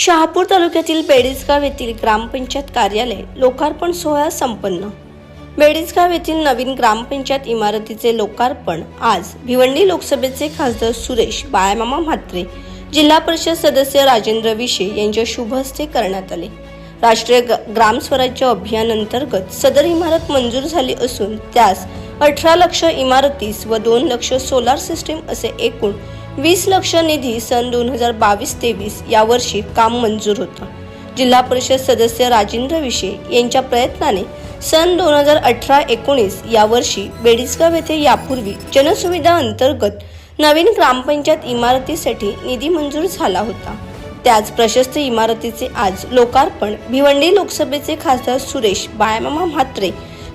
शहापूर तालुक्यातील बेडीसगाव येथील ग्रामपंचायत कार्यालय लोकार्पण सोहळा संपन्न. बेडीसगाव येथील नवीन ग्रामपंचायत इमारतीचे लोकार्पण आज भिवंडी लोकसभेचे खासदार सुरेश बाळामामा म्हात्रे जिल्हा परिषद सदस्य राजेंद्र विशे यांच्या शुभ हस्ते करण्यात आले. राष्ट्रीय ग- ग्राम स्वराज्य अभियान अंतर्गत सदर इमारत मंजूर झाली असून त्यास अठरा लक्ष इमारतीस व दोन लक्ष सोलार सिस्टीम असे एकूण वीस लक्ष निधी सन दोन हजार बावीस तेवीस या वर्षी काम मंजूर होतं. जिल्हा परिषद सदस्य राजेंद्र विशे यांच्या प्रयत्नाने सन दोन हजार अठरा एकोणीस या वर्षी बेडिसगाव येथे यापूर्वी जनसुविधा अंतर्गत नवीन ग्रामपंचायत इमारतीसाठी निधी मंजूर झाला होता. त्याच प्रशस्त इमारतीचे आज लोकार्पण भिवंडी लोकसभेचे खासदार सुरेश बाळमामा म्हात्रे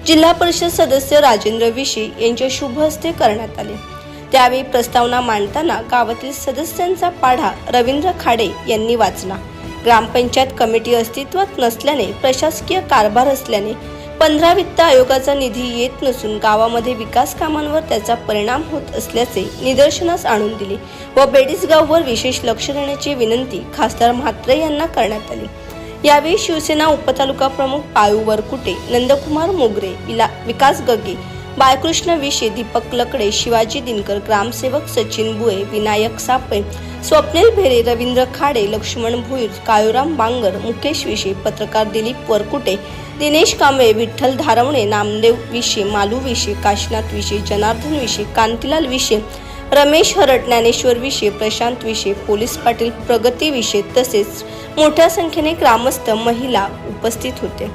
जिल्हा परिषद सदस्य राजेंद्र विशे यांच्या शुभ हस्ते करण्यात आले. त्यावेळी प्रस्तावना मांडताना गावातील सदस्यांचा पाढा रवींद्र खाडे यांनी वाचला. ग्रामपंचायत कमिटी अस्तित्वात नसल्याने प्रशासकीय कारभार असल्याने पंधरा वित्त आयोगाचा निधी येत नसून गावामध्ये विकास कामांवर त्याचा परिणाम होत असल्याचे निदर्शनास आणून दिले व बेडीसगाववर विशेष लक्ष देण्याची विनंती खासदार म्हात्रे यांना करण्यात आली. यावेळी शिवसेना उपतालुका प्रमुख पायू वरकुटे नंदकुमार मोगरे विला विकास गगे बाळकृष्ण विशे दीपक लकडे शिवाजी दिनकर ग्रामसेवक सचिन बुळे विनायक सापे स्वप्नील भेरे रवींद्र खाडे लक्ष्मण भुईर काळूराम बांगर मुकेश विशे पत्रकार दिलीप वरकुटे दिनेश कांबळे विठ्ठल धारवणे नामदेव विशे मालू विशे काशनाथ विशे जनार्दन विशे कांतीलाल विशे रमेश हरट ज्ञानेश्वर विशे प्रशांत विषय पोलीस पाटील प्रगती विषय तसेच मोठ्या संख्येने ग्रामस्थ महिला उपस्थित होते.